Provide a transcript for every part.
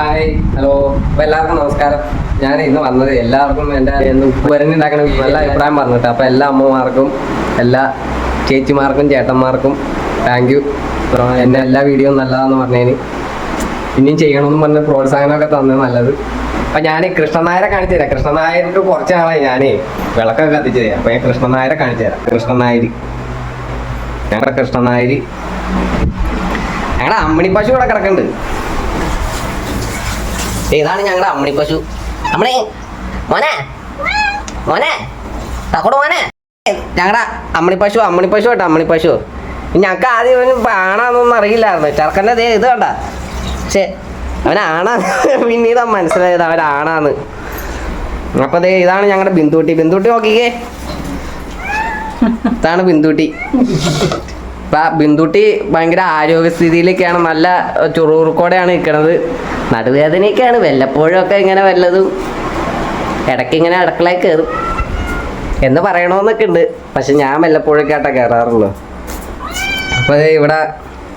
Hi hello അപ്പൊ എല്ലാവർക്കും നമസ്കാരം. ഞാൻ ഇന്ന് വന്നത് എല്ലാവർക്കും എന്റെ ഉപ്പുവരനുണ്ടാക്കണ നല്ല അഭിപ്രായം പറഞ്ഞിട്ട്. അപ്പൊ എല്ലാ അമ്മമാർക്കും എല്ലാ ചേച്ചിമാർക്കും ചേട്ടന്മാർക്കും താങ്ക് യു എന്നെ എല്ലാ വീഡിയോ നല്ലതാന്ന് പറഞ്ഞതിന് ഇനിയും ചെയ്യണമെന്ന് പറഞ്ഞ പ്രോത്സാഹനമൊക്കെ തന്നത് നല്ലത്. അപ്പൊ ഞാൻ കൃഷ്ണനായരെ കാണിച്ചു തരാം. കൃഷ്ണനായർക്ക് കുറച്ച് നാളായി ഞാനേ വിളക്കൊക്കെ കത്തിച്ചു തരാം. അപ്പൊ ഞാൻ കൃഷ്ണനായരെ കാണിച്ചു തരാം. കൃഷ്ണനായരി ഞങ്ങളുടെ കൃഷ്ണനായരി ഞങ്ങളുടെ അമ്മണി പശു ഇവിടെ കിടക്കുന്നുണ്ട് ഇതാണ് ഞങ്ങളുടെ അമ്മണി പശു അമ്മണി മോനെ മോനെ തക്കോട് മോനെ. ഞങ്ങളുടെ അമ്മണി പശു അമ്മണി പശു കേട്ടോ അമ്മണി പശു. ഞങ്ങൾക്ക് ആദ്യം ഇവന് ആണാന്നൊന്നും അറിയില്ലായിരുന്നു. ചെറുക്കന്റെ ദേ ഇത് കണ്ട. പക്ഷേ അവനാണാ പിന്നീട് മനസ്സിലായത് അവനാണാന്ന് അപ്പൊ ദേ ഇതാണ് ഞങ്ങളുടെ ബിന്ദുട്ടി. ബിന്ദുട്ടി നോക്കിക്കേ. ഇതാണ് ബിന്ദുട്ടി. ഇപ്പൊ ബിന്ദുട്ടി ഭയങ്കര ആരോഗ്യസ്ഥിതിയിലൊക്കെയാണ് നല്ല ചുറുചുറുക്കോടെയാണ് നിൽക്കണത് നടുവേദനയൊക്കെയാണ് വല്ലപ്പോഴും ഒക്കെ ഇങ്ങനെ വല്ലതും ഇടയ്ക്ക് ഇങ്ങനെ അടുക്കളയിൽ കയറും എന്ന് പറയണമെന്നൊക്കെ ഉണ്ട് പക്ഷെ ഞാൻ വല്ലപ്പോഴൊക്കെ ആട്ടാ കയറാറുള്ളൂ അപ്പൊ ഇവിടെ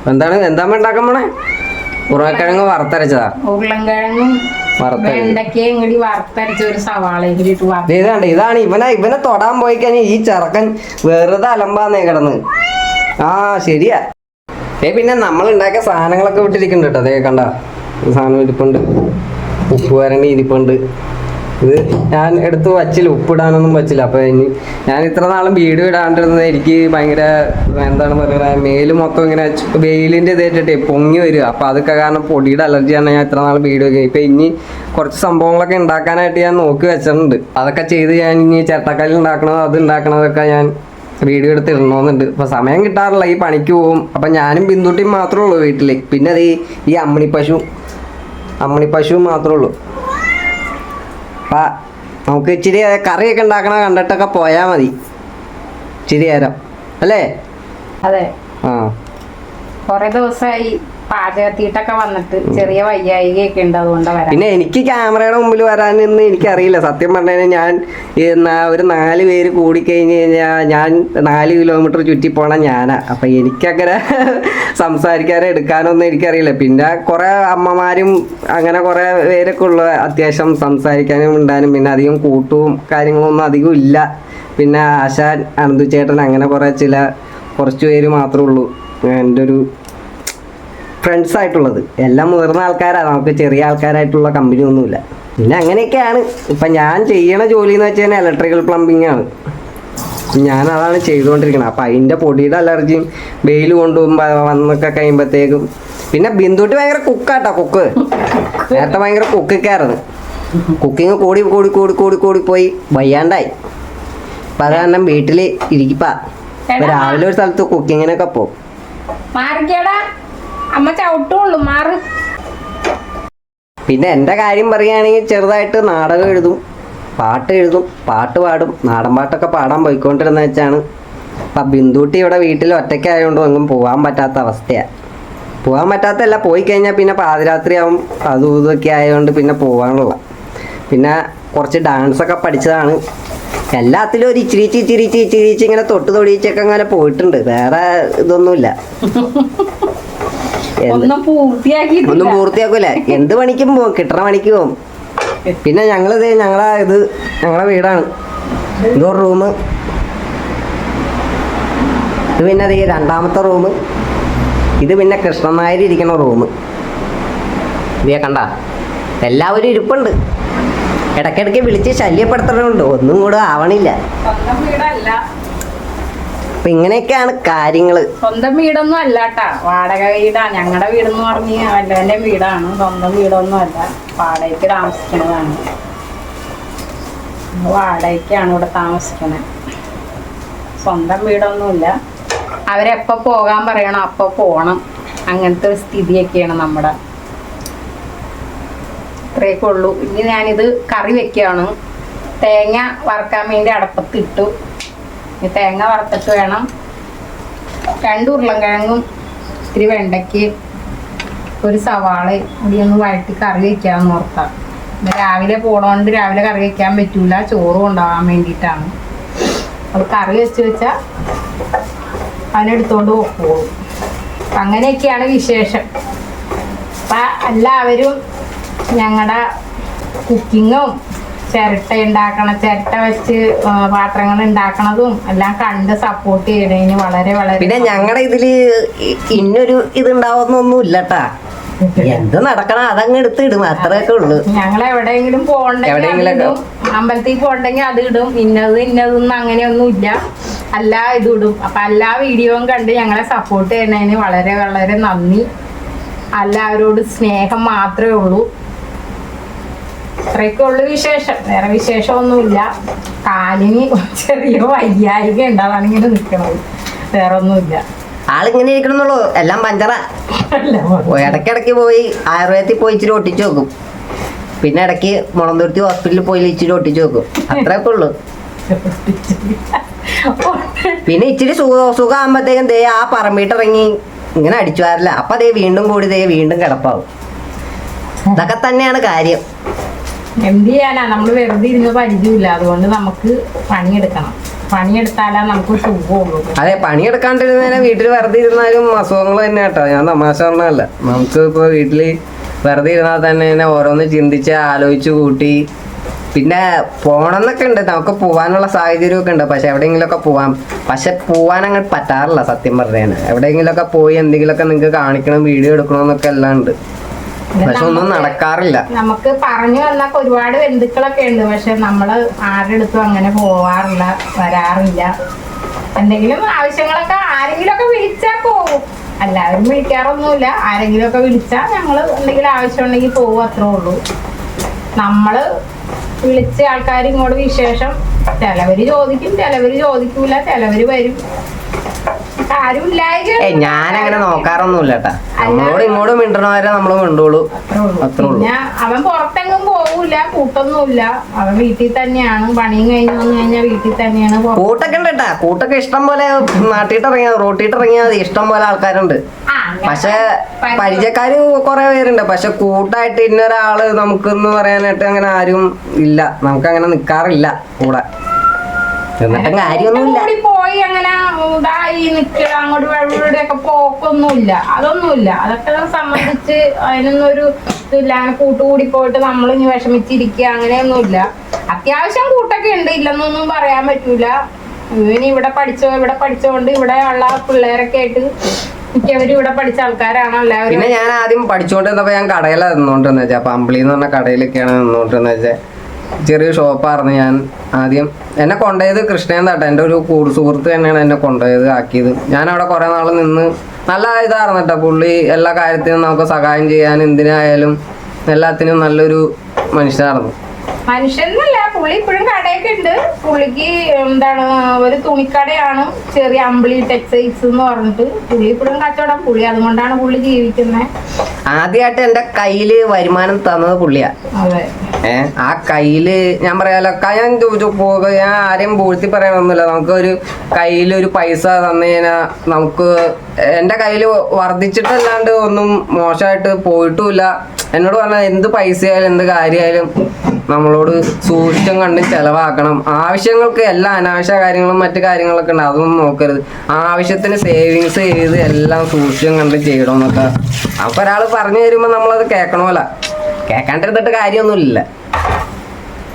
എന്താണ് എന്താ ഉണ്ടാക്കാൻ പോണേ? ഉരുളക്കിഴങ്ങ് വറുത്തരച്ചതാ. ഉരുളക്കിഴങ്ങും ഇതാണ്ട് ഇതാണ് ഇവനെ ഇവനെ തൊടാൻ പോയി കഴിഞ്ഞാൽ ഈ ചെറുക്കൻ വെറുതെ അലമ്പാന്നേ കിടന്ന്. ആ ശരിയാ. ഏ പിന്നെ നമ്മൾ ഉണ്ടാക്കിയ സാധനങ്ങളൊക്കെ വിട്ടിരിക്കുന്നുണ്ട് കേട്ടോ. അതേ കണ്ട. സാധനം ഇരിപ്പുണ്ട്. ഉപ്പ് വരണി ഇരിപ്പുണ്ട്. ഇത് ഞാൻ എടുത്ത് വച്ചില്ല. ഉപ്പിടാനൊന്നും വച്ചില്ല. അപ്പൊ ഇനി ഞാൻ ഇത്ര നാളും വീട് ഇടാണ്ടിരുന്നത് എനിക്ക് ഭയങ്കര എന്താണ് പറയുക മേൽ മൊത്തം ഇങ്ങനെ വെയിലിന്റെ ഇതേറ്റിട്ടേ പൊങ്ങി വരിക. അപ്പൊ അതൊക്കെ കാരണം പൊടിയുടെ അലർജിയാണ് ഞാൻ ഇത്ര വീട് വീഡിയോ ഇപ്പൊ ഇനി കുറച്ച് സംഭവങ്ങളൊക്കെ ഉണ്ടാക്കാനായിട്ട് ഞാൻ നോക്കി വെച്ചിട്ടുണ്ട്. അതൊക്കെ ചെയ്ത് ഞാൻ ഇനി ചിരട്ടക്കല്ല് ഉണ്ടാക്കണത് അത് ഉണ്ടാക്കണതൊക്കെ ഞാൻ വീഡിയോ എടുത്ത് ഇടണമെന്നുണ്ട് അപ്പൊ സമയം കിട്ടാറില്ല ഈ പണിക്ക് പോകും അപ്പൊ ഞാനും ബിന്ദുട്ടിയും മാത്രമേ ഉള്ളൂ വീട്ടിൽ. പിന്നെ അത് ഈ ഈ അമ്മണി പശു അമ്മണി പശു മാത്രമേ ഉള്ളൂ. അപ്പൊ നമുക്ക് ഇച്ചിരി കറിയൊക്കെ ഉണ്ടാക്കണ കണ്ടിട്ടൊക്കെ പോയാ മതി. ഇച്ചിരി നേരം. അല്ലേ? അതെ. ആ. കൊറേ ദിവസമായി പാചകത്തീട്ടൊക്കെ വന്നിട്ട് ചെറിയ വയ്യായികയൊക്കെ ഉണ്ട് അതുകൊണ്ട് വരാം പിന്നെ എനിക്ക് ക്യാമറയുടെ മുമ്പിൽ വരാനൊന്നും എനിക്കറിയില്ല. സത്യം പറഞ്ഞു ഞാൻ ഒരു നാല് പേര് കൂടിക്കഴിഞ്ഞ് കഴിഞ്ഞാൽ ഞാൻ നാല് കിലോമീറ്റർ ചുറ്റി പോണ ഞാനാ. അപ്പൊ എനിക്കങ്ങനെ സംസാരിക്കാനോ എടുക്കാനൊന്നും എനിക്കറിയില്ല. പിന്നെ കുറെ അമ്മമാരും അങ്ങനെ കുറെ പേരൊക്കെ ഉള്ള. അത്യാവശ്യം സംസാരിക്കാനും ഉണ്ടാനും. പിന്നെ അധികം കൂട്ടും കാര്യങ്ങളൊന്നും അധികം ഇല്ല. പിന്നെ ആശാൻ അനന്തു ചേട്ടൻ അങ്ങനെ കുറെ ചില കുറച്ച് പേര് മാത്രമേ ഉള്ളൂ. എന്റെ ഒരു ഫ്രണ്ട്സ് ആയിട്ടുള്ളത്. എല്ലാം മുതിർന്ന ആൾക്കാരാണ് നമുക്ക് ചെറിയ ആൾക്കാരായിട്ടുള്ള കമ്പനി ഒന്നുമില്ല. പിന്നെ അങ്ങനെയൊക്കെയാണ്. ഇപ്പം ഞാൻ ചെയ്യണ ജോലി എന്ന് വെച്ചാൽ കഴിഞ്ഞാൽ ഇലക്ട്രിക്കൽ പ്ലംബിംഗ് ആണ്. ഞാൻ അതാണ് ചെയ്തുകൊണ്ടിരിക്കുന്നത് അപ്പം അതിന്റെ പൊടിയുടെ അലർജിയും വെയിൽ കൊണ്ടുപോകുമ്പോൾ വന്നൊക്കെ കഴിയുമ്പോഴത്തേക്കും പിന്നെ ബിന്ദുട്ടി ഭയങ്കര കുക്കാട്ടോ കുക്ക് നേരത്തെ ഭയങ്കര കുക്കൊക്കെയായിരുന്നു കുക്കിങ് കൂടി കൂടി കൂടി കൂടി കൂടി പോയി. വയ്യാണ്ടായി. അപ്പം അത് കാരണം വീട്ടിൽ ഇരിക്കപ്പാ. രാവിലെ ഒരു സ്ഥലത്ത് കുക്കിങ്ങിനൊക്കെ പോകും അമ്മ ചവിട്ടുള്ളൂ മാറ്. പിന്നെ എന്റെ കാര്യം പറയുകയാണെങ്കിൽ ചെറുതായിട്ട് നാടകം എഴുതും പാട്ട് എഴുതും പാട്ട് പാടും. നാടൻ പാട്ടൊക്കെ പാടാൻ പോയിക്കൊണ്ടിരുന്ന വെച്ചാണ്. അപ്പം ബിന്ദുട്ടി ഇവിടെ വീട്ടിൽ ഒറ്റയ്ക്കായതുകൊണ്ട് എങ്ങും പോകാൻ പറ്റാത്ത അവസ്ഥയാ. പോകാൻ പറ്റാത്തല്ല പോയി കഴിഞ്ഞാൽ പിന്നെ പാതിരാത്രിയാവും. അതും ഇതൊക്കെ ആയതുകൊണ്ട് പിന്നെ പോകാനുള്ള പിന്നെ കുറച്ച് ഡാൻസൊക്കെ പഠിച്ചതാണ്. എല്ലാത്തിലും ഒരു ഇച്ചിരി ഇച്ചിരിച്ച് ഇച്ചിരിച്ച് ഇങ്ങനെ തൊട്ട് തൊടിയിച്ചൊക്കെ അങ്ങനെ പോയിട്ടുണ്ട്. വേറെ ഇതൊന്നുമില്ല. ഒന്നും പൂർത്തിയാക്കൂല. എന്ത് പണിക്കും പോകും കിട്ടണ പണിക്ക് പോകും പിന്നെ ഞങ്ങളിത് ഞങ്ങളെ ഇത് ഞങ്ങളെ വീടാണ്. ഇതൊരു റൂം. ഇത് പിന്നെ അത് രണ്ടാമത്തെ റൂം. ഇത് പിന്നെ കൃഷ്ണൻ നായർ ഇരിക്കണ റൂം. ഇതേ കണ്ട? എല്ലാവരും ഇരിപ്പുണ്ട്. ഇടയ്ക്കിടയ്ക്ക് വിളിച്ച് ശല്യപ്പെടുത്തണമുണ്ട്. ഒന്നും കൂടെ ആവണില്ല. അപ്പൊ ഇങ്ങനെയൊക്കെയാണ് കാര്യങ്ങൾ. സ്വന്തം വീടൊന്നും അല്ലാട്ടാ. വാടക വീടാ. ഞങ്ങളുടെ വീടെന്ന് പറഞ്ഞ് വല്ലവന്റെ വീടാണ്. സ്വന്തം വീടൊന്നും അല്ല. വാടകയ്ക്ക് താമസിക്കണതാണ്. വാടകയ്ക്കാണ് ഇവിടെ താമസിക്കുന്നത് സ്വന്തം വീടൊന്നുമില്ല. അവരെപ്പോ പോകാൻ പറയണം അപ്പൊ പോണം. അങ്ങനത്തെ ഒരു സ്ഥിതിയൊക്കെയാണ് നമ്മുടെ. ഇത്രയൊക്കെ ഉള്ളൂ ഇനി ഞാനിത് കറി വെക്കുകയാണ് തേങ്ങ വറക്കാൻ വേണ്ടി അടപ്പത്തിട്ടു. ഇനി തേങ്ങ വറുത്തിട്ട് വേണം. രണ്ട് ഉരുളൻകിഴങ്ങും ഇത്തിരി വെണ്ടയ്ക്ക് ഒരു സവാള കൂടി ഒന്ന് വഴറ്റി കറി വെക്കാന്ന് ഓർത്താം. രാവിലെ പോണോണ്ട് രാവിലെ കറി വെക്കാൻ പറ്റൂല ചോറ് കൊണ്ടുപോകാൻ വേണ്ടിയിട്ടാണ്. അത് കറി വെച്ച് വെച്ചാൽ അതിനെടുത്തോണ്ട് പോകും അങ്ങനെയൊക്കെയാണ് വിശേഷം. അപ്പം എല്ലാവരും ഞങ്ങളുടെ കുക്കിങ്ങും ചിരട്ട ഉണ്ടാക്കണ ചിരട്ട വെച്ച് പാത്രങ്ങൾ ഉണ്ടാക്കണതും എല്ലാം കണ്ട് സപ്പോർട്ട് ചെയ്യണതിന് വളരെ വളരെ പിന്നെ ഞങ്ങളുടെ ഇതിൽ ഇന്നൊരു ഇത് ഉണ്ടാവുന്നൊന്നും ഇല്ലട്ടാ എന്ത് നടക്കണം അതങ്ങ് എടുത്ത് ഇടും അത്രയൊക്കെ ഉള്ളു. ഞങ്ങൾ എവിടെയെങ്കിലും പോകണ്ടെങ്കിൽ? അമ്പലത്തിൽ പോകണ്ടെങ്കിൽ അത് ഇടും. ഇന്നത് ഇന്നതൊന്നും അങ്ങനെയൊന്നും ഇല്ല എല്ലാ ഇതും ഇടും. അപ്പൊ എല്ലാ വീഡിയോയും കണ്ട് ഞങ്ങളെ സപ്പോർട്ട് ചെയ്യണതിന് വളരെ വളരെ നന്ദി. എല്ലാവരോട് സ്നേഹം മാത്രമേ ഉള്ളൂ. ഇത്രയൊക്കെ ഉള്ളു വിശേഷം. വേറെ വിശേഷമൊന്നുമില്ല. കാലിന് ചെറിയ വയ്യായിക ഉണ്ടാവാണ് ഇങ്ങനെ നിൽക്കണത് വേറെ ഒന്നുമില്ല ആളിങ്ങനെ ഇരിക്കണമെന്നുള്ളൂ എല്ലാം പഞ്ചറ. ഇടയ്ക്കിടയ്ക്ക് പോയി ആയുർവേദത്തിൽ പോയി ഇച്ചിരി ഒട്ടിച്ചു നോക്കും. പിന്നെ ഇടയ്ക്ക് മുളന്തുരുത്തി ഹോസ്പിറ്റലിൽ പോയി ഇച്ചിരി ഒട്ടിച്ചു നോക്കും. അത്രയൊക്കെ ഉള്ളു. പിന്നെ ഇച്ചിരി സുഖ സുഖമാകുമ്പോഴത്തേക്കും ദേ ആ പറമ്പിട്ടിറങ്ങി ഇങ്ങനെ അടിച്ചു വരില്ല അപ്പൊ അതേ വീണ്ടും കൂടി ദേ വീണ്ടും കിടപ്പാവും. ഇതൊക്കെ തന്നെയാണ് കാര്യം. എന്ത് ചെയ്യാനാ? നമ്മൾ വെറുതെ ഇരുന്ന് പരിചയമില്ല. അതുകൊണ്ട് നമുക്ക് പണിയെടുക്കണം. പണിയെടുത്താലാ നമുക്ക് സുഖമുള്ളൂ അതെ പണിയെടുക്കാണ്ടിരുന്നതിനെ വീട്ടിൽ വെറുതെ ഇരുന്നാലും അസുഖങ്ങൾ തന്നെ കേട്ടോ. ഞാൻ തമാശ പറഞ്ഞല്ല നമുക്ക് ഇപ്പോൾ വീട്ടിൽ വെറുതെ ഇരുന്നാൽ തന്നെ ഓരോന്ന് ചിന്തിച്ച് ആലോചിച്ച് കൂട്ടി. പിന്നെ പോണെന്നൊക്കെ ഉണ്ട്. നമുക്ക് പോകാനുള്ള സാഹചര്യമൊക്കെ ഉണ്ട്. പക്ഷെ എവിടെയെങ്കിലുമൊക്കെ പോവാം. പക്ഷെ പോവാൻ അങ്ങോട്ട് പറ്റാറില്ല സത്യം പറഞ്ഞാൽ എവിടെയെങ്കിലുമൊക്കെ പോയി എന്തെങ്കിലുമൊക്കെ നിങ്ങൾക്ക് കാണിക്കണം വീഡിയോ എടുക്കണമെന്നൊക്കെ എല്ലാം ഉണ്ട്. പക്ഷെ ഒന്നും നടക്കാറില്ല. നമുക്ക് പറഞ്ഞു വന്നൊക്കെ ഒരുപാട് ബന്ധുക്കളൊക്കെ ഉണ്ട്. പക്ഷെ നമ്മൾ ആരുടെ അടുത്തും അങ്ങനെ പോവാറില്ല വരാറില്ല. എന്തെങ്കിലും ആവശ്യങ്ങളൊക്കെ ആരെങ്കിലും ഒക്കെ വിളിച്ചാ പോകും എല്ലാവരും വിളിക്കാറൊന്നുമില്ല. ആരെങ്കിലും ഒക്കെ വിളിച്ചാ ഞങ്ങൾ എന്തെങ്കിലും ആവശ്യം ഉണ്ടെങ്കിൽ പോകും അത്രേ ഉള്ളൂ. നമ്മൾ വിളിച്ച ആൾക്കാർ ഇങ്ങോട്ട് വിശേഷം ചിലവര് ചോദിക്കും ചിലവര് ചോദിക്കൂല ചിലവര് വരും. ഏ ഞാനങ്ങനെ നോക്കാറൊന്നുമില്ല കേട്ടാ നമ്മളോട് ഇങ്ങോട്ട് മിണ്ടണവരെ നമ്മൾ മിണ്ടുള്ളൂ. അത്രേ ഉള്ളൂ അവൻ പുറത്തെങ്ങും പോകൂല കൂട്ടൊന്നുമില്ല. അവൻ വീട്ടിൽ തന്നെയാണ്. പണിയും കഴിഞ്ഞു വന്നു കഴിഞ്ഞാൽ വീട്ടിൽ തന്നെയാണ് കൂട്ടൊക്കെ ഉണ്ട് കേട്ടാ കൂട്ടൊക്കെ ഇഷ്ടം പോലെ നാട്ടിട്ട് ഇറങ്ങിയാ റോട്ടിട്ട് ഇറങ്ങിയാൽ മതി. ഇഷ്ടം പോലെ ആൾക്കാരുണ്ട്. പക്ഷെ പരി- പരിചയക്കാര് കുറെ പേരുണ്ട്. പക്ഷെ കൂട്ടായിട്ട് ഇന്നൊരാൾ നമുക്കെന്ന് പറയാനായിട്ട് അങ്ങനെ ആരും ഇല്ല. നമുക്ക് അങ്ങനെ നിക്കാറില്ല കൂടെ. എന്നിട്ടും കാര്യമൊന്നുമില്ല. പോയി അങ്ങനെ ഇതായി നിൽക്കുക അങ്ങോട്ട് ഇവിടെ ഒക്കെ പോക്കൊന്നുമില്ല. അതൊന്നുമില്ല. അതൊക്കെ സംബന്ധിച്ച് അതിനൊന്നും ഒരു ഇതില്ല അങ്ങനെ കൂട്ടുകൂടി പോയിട്ട് നമ്മൾ ഇനി വിഷമിച്ചിരിക്കുക അങ്ങനെയൊന്നുമില്ല. അത്യാവശ്യം കൂട്ടൊക്കെ ഉണ്ട്. ഇല്ലെന്നൊന്നും പറയാൻ പറ്റൂല. ഇവന് ഇവിടെ പഠിച്ചോ ഇവിടെ പഠിച്ചോണ്ട് ഇവിടെ ഉള്ള പിള്ളേരൊക്കെ ആയിട്ട് മിക്കവരും ഇവിടെ പഠിച്ച ആൾക്കാരാണ് എല്ലാവരും. പിന്നെ ഞാൻ ആദ്യം പഠിച്ചുകൊണ്ട് ഞാൻ കടയിലാണ് നിന്നോണ്ടെന്ന് വെച്ചാ. പമ്പിളിന്ന് പറഞ്ഞ കടയിലൊക്കെയാണ് നിന്നോണ്ടെന്ന് വെച്ചാൽ ചെറിയ ഷോപ്പായിരുന്നു ഞാൻ ആദ്യം. എന്നെ കൊണ്ടുപോയത് കൃഷ്ണൻ തട്ട. എന്റെ ഒരു കൂട് സുഹൃത്ത് തന്നെയാണ് എന്നെ കൊണ്ടുപോയത് ആക്കിയത്. ഞാൻ അവിടെ കുറേ നാൾ നിന്ന് നല്ല ഇതായിരുന്നു കേട്ടോ. പുള്ളി എല്ലാ കാര്യത്തിനും നമുക്ക് സഹായം ചെയ്യാൻ എന്തിനായാലും എല്ലാത്തിനും നല്ലൊരു മനുഷ്യനായിരുന്നു. മനുഷ്യനല്ല പുള്ളി ഇപ്പോഴും കടയൊക്കെ ഉണ്ട്. പുള്ളിക്ക് എന്താണ് ഒരു തുണിക്കടയാണ് ചെറിയ അമ്പിളി ടെക്സ്റ്റൈൽസ് എന്ന് പറഞ്ഞിട്ട്. പുള്ളി ഇപ്പോഴും കച്ചവടം. പുള്ളി അതുകൊണ്ടാണ് പുള്ളി ജീവിക്കുന്നത്. ആദ്യമായിട്ട് എന്റെ കയ്യിൽ വരുമാനം തന്നത് പുള്ളിയാ. അതെ. ആ കയ്യിൽ ഞാൻ പറയാലോ ഞാൻ ഞാൻ ആരെയും പൂഴ്ത്തി പറയണമെന്നില്ല നമുക്ക് ഒരു കയ്യിൽ ഒരു പൈസ തന്നു കഴിഞ്ഞാൽ നമുക്ക് എന്റെ കയ്യിൽ വർദ്ധിച്ചിട്ടല്ലാണ്ട് ഒന്നും മോശമായിട്ട് പോയിട്ടുമില്ല. എന്നോട് പറഞ്ഞാൽ എന്ത് പൈസയായാലും എന്ത് കാര്യമായാലും നമ്മളോട് സൂക്ഷിച്ചും കണ്ടും ചെലവാക്കണം. ആവശ്യങ്ങൾക്ക് എല്ലാ അനാവശ്യ കാര്യങ്ങളും മറ്റു കാര്യങ്ങളൊക്കെ ഉണ്ട്. അതൊന്നും നോക്കരുത്. ആവശ്യത്തിന് സേവിങ്സ് ചെയ്ത് എല്ലാം സൂക്ഷിച്ചും കണ്ടും ചെയ്യണമെന്നൊക്കെ അപ്പൊ ഒരാൾ പറഞ്ഞു തരുമ്പോൾ നമ്മളത് കേൾക്കണമല്ല കേൾക്കാണ്ടിരുന്നിട്ട് കാര്യമൊന്നുമില്ല.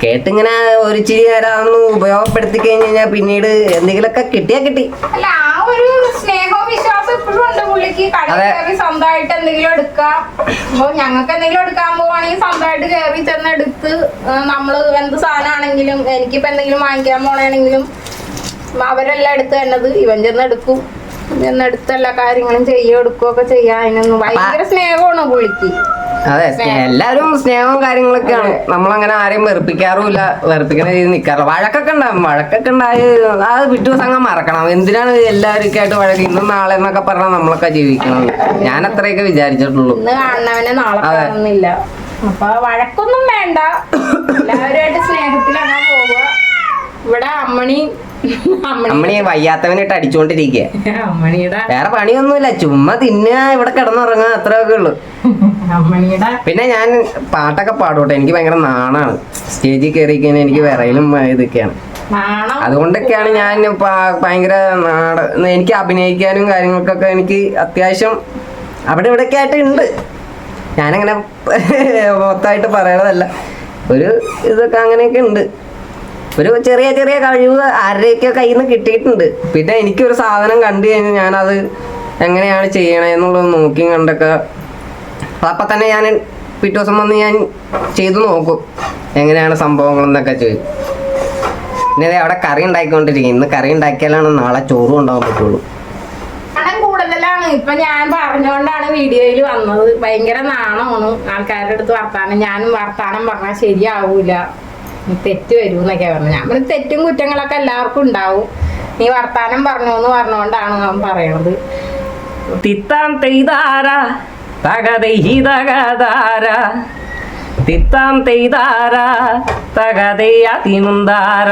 കേട്ടിങ്ങനെ ഒരു ചിരി നേരം അതൊന്ന് ഉപയോഗപ്പെടുത്തി കഴിഞ്ഞ് കഴിഞ്ഞാൽ പിന്നീട് എന്തെങ്കിലുമൊക്കെ കിട്ടിയാ കിട്ടി. അല്ല ആ ഒരു സ്നേഹവും വിശ്വാസം ഇപ്പോഴും ഉണ്ട് പുള്ളിക്ക്. കടയിൽ അതെ. കയറി സ്വന്തമായിട്ട് എന്തെങ്കിലും എടുക്കാം. അപ്പൊ ഞങ്ങൾക്ക് എന്തെങ്കിലും എടുക്കാൻ പോവാണെങ്കിൽ സ്വന്തമായിട്ട് കയറി ചെന്ന് എടുത്ത് ആ, നമ്മൾ എന്ത് സാധനമാണെങ്കിലും എനിക്കിപ്പോ എന്തെങ്കിലും വാങ്ങിക്കാൻ പോണെങ്കിലും അവരെല്ലാം എടുത്ത് തന്നത് ഇവൻ ചെന്ന് എടുക്കും ചെന്ന് എടുത്ത് എല്ലാ കാര്യങ്ങളും ചെയ്യുക എടുക്കുകയൊക്കെ ചെയ്യാൻ അതിനൊന്നും ഭയങ്കര സ്നേഹമാണ് പുള്ളിക്ക്. അതെ എല്ലാരും സ്നേഹവും കാര്യങ്ങളൊക്കെയാണ്. നമ്മളങ്ങനെ ആരെയും വെറുപ്പിക്കാറുമില്ല. വെറുപ്പിക്കുന്ന രീതി നിൽക്കാറില്ല വഴക്കൊക്കെ ഉണ്ടാവും. വഴക്കൊക്കെ ഉണ്ടായി അത് വിട്ടു അങ്ങ് മറക്കണം എന്തിനാണ് എല്ലാവരും ആയിട്ട് വഴക്ക്? ഇന്നും നാളെ എന്നൊക്കെ പറഞ്ഞാൽ നമ്മളൊക്കെ ജീവിക്കണം ഞാൻ അത്രയൊക്കെ വിചാരിച്ചിട്ടുള്ളൂ. അതെ. അപ്പൊ വഴക്കൊന്നും വേണ്ട. എല്ലാവരുമായിട്ട് സ്നേഹത്തിലാണ് പോവുക. ഇവിടെ അമ്മണി അമ്മണി വയ്യാത്തവനിട്ട് അടിച്ചുകൊണ്ടിരിക്കുക അമ്മണിയുടെ വേറെ പണിയൊന്നുമില്ല ചുമ്മാ തിന്നുക ഇവിടെ കിടന്നുറങ്ങുക അത്രയൊക്കെ ഉള്ളു. അമ്മണിയുടെ പിന്നെ ഞാൻ പാട്ടൊക്കെ പാടോട്ടെ എനിക്ക് ഭയങ്കര നാണാണ്. സ്റ്റേജിൽ കയറി കഴിഞ്ഞാൽ എനിക്ക് വിറയിലും ഇതൊക്കെയാണ്. അതുകൊണ്ടൊക്കെയാണ് ഞാൻ ഭയങ്കര നാട എനിക്ക് അഭിനയിക്കാനും കാര്യങ്ങൾക്കൊക്കെ എനിക്ക് അത്യാവശ്യം അവിടെ ഇവിടെയൊക്കെ ആയിട്ട് ഉണ്ട്. ഞാനങ്ങനെ മൊത്തമായിട്ട് പറയണതല്ല. ഒരു ഇതൊക്കെ അങ്ങനെയൊക്കെ ഉണ്ട്. ഒരു ചെറിയ ചെറിയ കഴിവ് ആരുടെയൊക്കെ കയ്യിൽ നിന്ന് കിട്ടിയിട്ടുണ്ട്. പിന്നെ എനിക്കൊരു സാധനം കണ്ടു കഴിഞ്ഞാൽ ഞാനത് എങ്ങനെയാണ് ചെയ്യണേ എന്നുള്ളത് നോക്കി കണ്ടൊക്കെ അപ്പം തന്നെ ഞാൻ പിറ്റേ ദിവസം വന്ന് ഞാൻ ചെയ്തു നോക്കും. എങ്ങനെയാണ് സംഭവങ്ങൾ എന്നൊക്കെ ചോദിച്ചു പിന്നെ അവിടെ കറി ഉണ്ടാക്കിക്കൊണ്ടിരിക്കും ഇന്ന് കറി ഉണ്ടാക്കിയാലാണ് നാളെ ചോറും ഉണ്ടാകാൻ പറ്റുള്ളൂ. ഇപ്പൊ ഞാൻ പറഞ്ഞുകൊണ്ടാണ് വീഡിയോയിൽ വന്നത്. ഭയങ്കര നാണമാണ്. ആൾക്കാരുടെ അടുത്ത് വർത്താനം. ഞാനും വർത്താനം പറഞ്ഞാൽ ശരിയാവൂല. നീ വരൂ എന്നൊക്കെയാ പറഞ്ഞു. ഞാൻ പറഞ്ഞു, തെറ്റും കുറ്റങ്ങളൊക്കെ എല്ലാവർക്കും ഉണ്ടാവും. നീ വർത്താനം പറഞ്ഞു എന്ന് പറഞ്ഞുകൊണ്ടാണ് അവൻ പറയണത്. തിത്താം തെയ്താര തിത്താം തെയ്താര തകതയാതിമുന്താര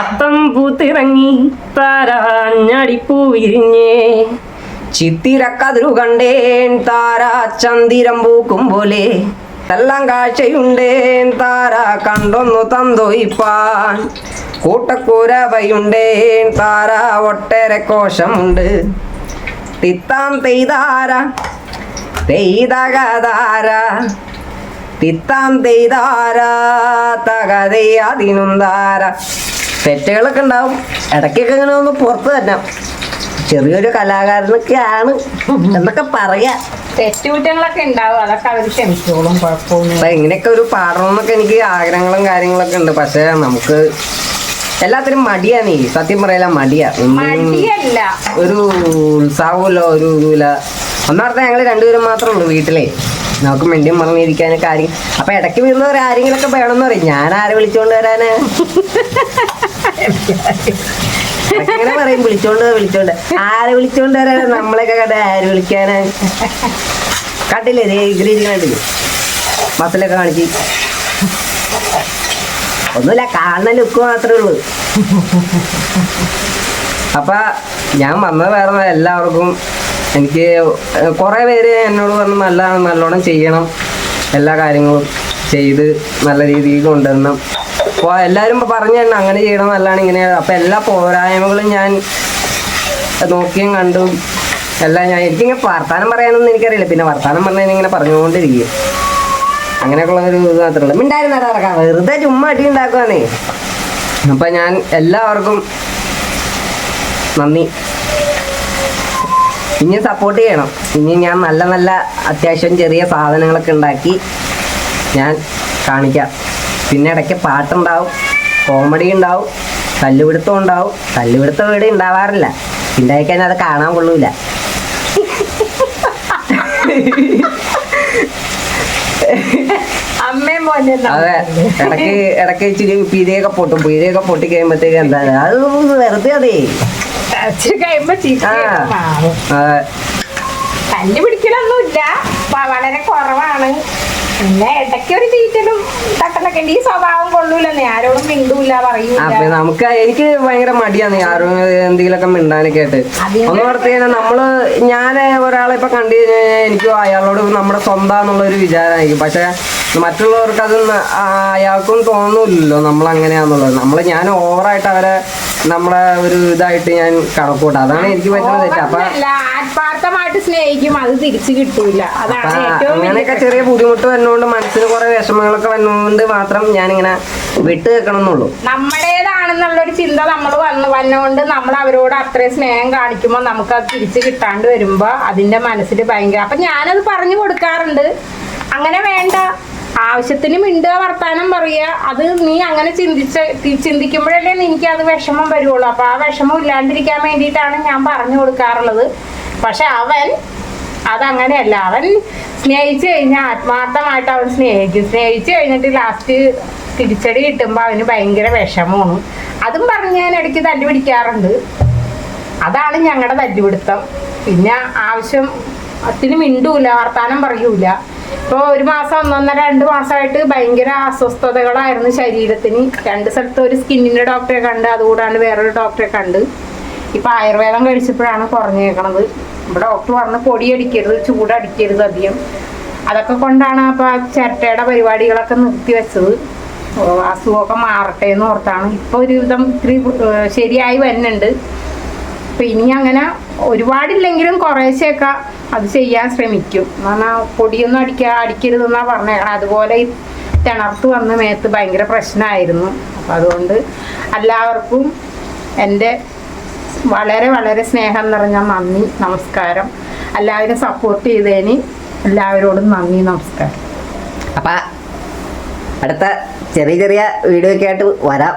അത്തം പൂത്തിറങ്ങി താരാഞ്ഞടിപ്പൂ വിരിഞ്ഞേ. ചിത്തിരക്കതിരു കണ്ടേൻ താര ചന്ദിരം പൂക്കും പോലെ. എല്ലാം കാഴ്ചയുണ്ടേൻ താര കണ്ടൊന്നു തന്തോയിപ്പാൻ കൂട്ടക്കൂരവയുണ്ടേൻ താര ഒട്ടേറെ കോശമുണ്ട്. തിത്താം തെയ്താര തെയ്തകതാര. തിത്താം തെയ്താര തകതയാതിനുന്താര തെറ്റുകളൊക്കെ ഉണ്ടാവും. ഇടയ്ക്കൊക്കെ ഇങ്ങനെ ഒന്ന് പുറത്ത് തന്നെ ചെറിയൊരു കലാകാരനൊക്കെയാണ് എന്നൊക്കെ പറയാ. തെറ്റുകുറ്റങ്ങളൊക്കെ ഉണ്ടാവും. അതൊക്കെ അവർ ക്ഷമിച്ചോളും കുഴപ്പമൊന്നും അപ്പൊ ഇങ്ങനെയൊക്കെ ഒരു പാടണമെന്നൊക്കെ എനിക്ക് ആഗ്രഹങ്ങളും കാര്യങ്ങളൊക്കെ ഉണ്ട്. പക്ഷെ നമുക്ക് എല്ലാത്തിനും മടിയാ നീ സത്യം പറയല മടിയാ. ഒന്നും മടിയല്ല. ഒരു ഉത്സാഹമില്ല ഒരു ഇതുമില്ല. ഒന്നാർത്ഥം ഞങ്ങൾ രണ്ടുപേരും മാത്രമേ ഉള്ളൂ വീട്ടിലെ. നമുക്ക് മിണ്ടിയും പറഞ്ഞിരിക്കാൻ കാര്യം അപ്പൊ ഇടയ്ക്ക് വീഴുന്നവർ ആരെങ്കിലൊക്കെ വേണമെന്ന് പറയും. ഞാൻ ആരെ വിളിച്ചോണ്ട് വരാന്? ഇങ്ങനെ പറയും വിളിച്ചോണ്ട് വിളിച്ചോണ്ട്. ആരെ വിളിച്ചോണ്ട് വരാനാ? നമ്മളെയൊക്കെ കണ്ട ആര് വിളിക്കാനാ? കണ്ടില്ലേ ദേ ഇതിലിരിക്കണ കണ്ടില്ലേ? മസിലൊക്കെ കാണിച്ച്. ഒന്നുമില്ല കാണുന്ന ലുക്ക് മാത്രമേ ഉള്ളൂ. അപ്പൊ ഞാൻ വന്നത് വേറെ എല്ലാവർക്കും എനിക്ക് കുറേ പേര് എന്നോട് പറഞ്ഞു നല്ലതാണ് നല്ലോണം ചെയ്യണം. എല്ലാ കാര്യങ്ങളും ചെയ്ത് നല്ല രീതിയിൽ കൊണ്ടുവരണം. അപ്പോൾ എല്ലാവരും പറഞ്ഞു തന്നെ അങ്ങനെ ചെയ്യണം നല്ലതാണ് ഇങ്ങനെ. അപ്പൊ എല്ലാ പോരായ്മകളും ഞാൻ നോക്കിയും കണ്ടു എല്ലാം ഞാൻ എനിക്കിങ്ങനെ വർത്താനം പറയാനൊന്നും എനിക്കറിയില്ല. പിന്നെ വർത്താനം പറഞ്ഞാൽ ഇങ്ങനെ പറഞ്ഞുകൊണ്ടിരിക്കും. അങ്ങനെയൊക്കെയുള്ള ഒരു ഇത് മാത്രമേ ഉള്ളൂ. മിണ്ടായിരുന്ന ഇറക്കാം വെറുതെ ചുമ്മാ അടി ഉണ്ടാക്കുവാന്നേ അപ്പൊ ഞാൻ എല്ലാവർക്കും നന്ദി. ഇനി സപ്പോർട്ട് ചെയ്യണം. ഇനി ഞാൻ നല്ല നല്ല അത്യാവശ്യം ചെറിയ സാധനങ്ങളൊക്കെ ഉണ്ടാക്കി ഞാൻ കാണിക്കാം. പിന്നെ ഇടയ്ക്ക് പാട്ടുണ്ടാവും. കോമഡി ഉണ്ടാവും. തല്ലുപിടുത്തം ഉണ്ടാവും. തല്ലുപിടുത്തം ഇവിടെ ഉണ്ടാവാറില്ല. ഉണ്ടായിക്കഴിഞ്ഞാൽ അത് കാണാൻ കൊള്ളൂല. അമ്മയും മോനെ അതെ. ഇടയ്ക്ക് ഇടയ്ക്ക് ഇച്ചിരി പീരിയൊക്കെ പൊട്ടും. പീരിയൊക്കെ പൊട്ടി കഴിയുമ്പോഴത്തേക്ക് എന്താ? അത് വെറുതെ അതേ. കഴിയുമ്പോ ചീത്ത ആ. മാറും അതെ. തല്ലി വളരെ കുറവാണ്. പിന്നെ ഇടയ്ക്ക് ഒരു തീറ്റലും തട്ടലൊക്കെ ഈ സ്വഭാവം കൊള്ളൂലെന്നേ ആരോടും മിണ്ടൂല പറയൂല. അപ്പൊ നമുക്ക് എനിക്ക് ഭയങ്കര മടിയാണ്. ആരും എന്തെങ്കിലുമൊക്കെ മിണ്ടാനൊക്കെ ആയിട്ട്. ഒന്ന് പറഞ്ഞു കഴിഞ്ഞാൽ നമ്മൾ ഞാൻ ഒരാളെ ഇപ്പൊ കണ്ടു കഴിഞ്ഞാൽ എനിക്ക് അയാളോട് നമ്മുടെ സ്വന്തമാന്നുള്ള ഒരു വിചാരമായിരിക്കും. പക്ഷെ മറ്റുള്ളവർക്ക് അത് അയാൾക്കും തോന്നില്ലല്ലോ നമ്മൾ അങ്ങനെയാന്നുള്ളത് നമ്മൾ ഞാൻ ഓവറായിട്ട് അവരെ നമ്മളെ ഒരു ഇതായിട്ട് ഞാൻ കണക്കൂട്ടാം. അതാണ് എനിക്ക് പറ്റുന്ന തെറ്റ്. അപ്പൊ ഓവറൊന്നുമല്ല, ആത്മാർത്ഥമായിട്ട് സ്നേഹിക്കും. അത് തിരിച്ചു കിട്ടൂല. അതാണ് അങ്ങനെയൊക്കെ ചെറിയ ബുദ്ധിമുട്ട് വന്നുകൊണ്ട് മനസ്സിന് കുറെ വിഷമങ്ങളൊക്കെ വന്നുകൊണ്ട് മാത്രം ഞാനിങ്ങനെ വിട്ട് വെക്കണം എന്നുള്ളൂ നമ്മുടേതാണെന്നുള്ളൊരു ചിന്ത നമ്മൾ വന്ന് വന്നുകൊണ്ട് നമ്മൾ അവരോട് അത്രയും സ്നേഹം കാണിക്കുമ്പോൾ നമുക്ക് അത് തിരിച്ചു കിട്ടാണ്ട് വരുമ്പോൾ അതിന്റെ മനസ്സിൽ ഭയങ്കര അപ്പൊ ഞാനത് പറഞ്ഞു കൊടുക്കാറുണ്ട്. അങ്ങനെ വേണ്ട. ആവശ്യത്തിന് മിണ്ടുക വർത്താനം പറയുക. അത് നീ അങ്ങനെ ചിന്തിച്ച ചിന്തിക്കുമ്പോഴല്ലേ എനിക്ക് അത് വിഷമം വരുള്ളൂ. അപ്പൊ ആ വിഷമം ഇല്ലാണ്ടിരിക്കാൻ വേണ്ടിയിട്ടാണ് ഞാൻ പറഞ്ഞു കൊടുക്കാറുള്ളത്. പക്ഷെ അവൻ അതങ്ങനെയല്ല. അവൻ സ്നേഹിച്ചു കഴിഞ്ഞാൽ ആത്മാർത്ഥമായിട്ട് അവൻ സ്നേഹിക്കും. സ്നേഹിച്ചു കഴിഞ്ഞിട്ട് ലാസ്റ്റ് തിരിച്ചടി കിട്ടുമ്പോൾ അവന് ഭയങ്കര വിഷമമാണ്. അതും പറഞ്ഞ് ഞാൻ ഇടയ്ക്ക് തല്ലു പിടിക്കാറുണ്ട്. അതാണ് ഞങ്ങളുടെ തല്ലുപിടുത്തം. പിന്നെ ആവശ്യം അതിന് മിണ്ടൂല വർത്താനം പറയൂല. ഇപ്പോൾ ഒരു മാസം ഒന്നൊന്നര രണ്ട് മാസമായിട്ട് ഭയങ്കര അസ്വസ്ഥതകളായിരുന്നു ശരീരത്തിന്. രണ്ട് സ്ഥലത്ത് ഒരു സ്കിന്നിന്റെ ഡോക്ടറെ കണ്ട് അതുകൂടാണ്ട് വേറൊരു ഡോക്ടറെ കണ്ട്. ഇപ്പം ആയുർവേദം കഴിച്ചപ്പോഴാണ് കുറഞ്ഞേക്കണത്. ഇവിടെ ഡോക്ടർ പറഞ്ഞ് പൊടിയടിക്കരുത് ചൂടടിക്കരുത് അധികം. അതൊക്കെ കൊണ്ടാണ് അപ്പോൾ ആ ചിരട്ടയുടെ പരിപാടികളൊക്കെ നിർത്തി വെച്ചത് അസുഖമൊക്കെ മാറട്ടെ എന്ന് ഓർത്താണ്. ഇപ്പോൾ ഒരുവിധം ഇത്തിരി ശരിയായി വരുന്നുണ്ട്. അപ്പം ഇനി അങ്ങനെ ഒരുപാടില്ലെങ്കിലും കുറേശ്ശെയൊക്കെ അത് ചെയ്യാൻ ശ്രമിക്കും. എന്ന് പറഞ്ഞാൽ പൊടിയൊന്നും അടിക്കാ അടിക്കരുതെന്നാണ് പറഞ്ഞേക്കണം അതുപോലെ ഈ തിണർത്ത് വന്ന് മേത്ത് ഭയങ്കര പ്രശ്നമായിരുന്നു അപ്പം അതുകൊണ്ട് എല്ലാവർക്കും എന്റെ വളരെ വളരെ സ്നേഹം നിറഞ്ഞ നന്ദി നമസ്കാരം. എല്ലാവരും സപ്പോർട്ട് ചെയ്തതിന് എല്ലാവരോടും നന്ദി നമസ്കാരം. അപ്പൊ അടുത്ത ചെറിയ ചെറിയ വീഡിയോ ഒക്കെ ആയിട്ട് വരാം.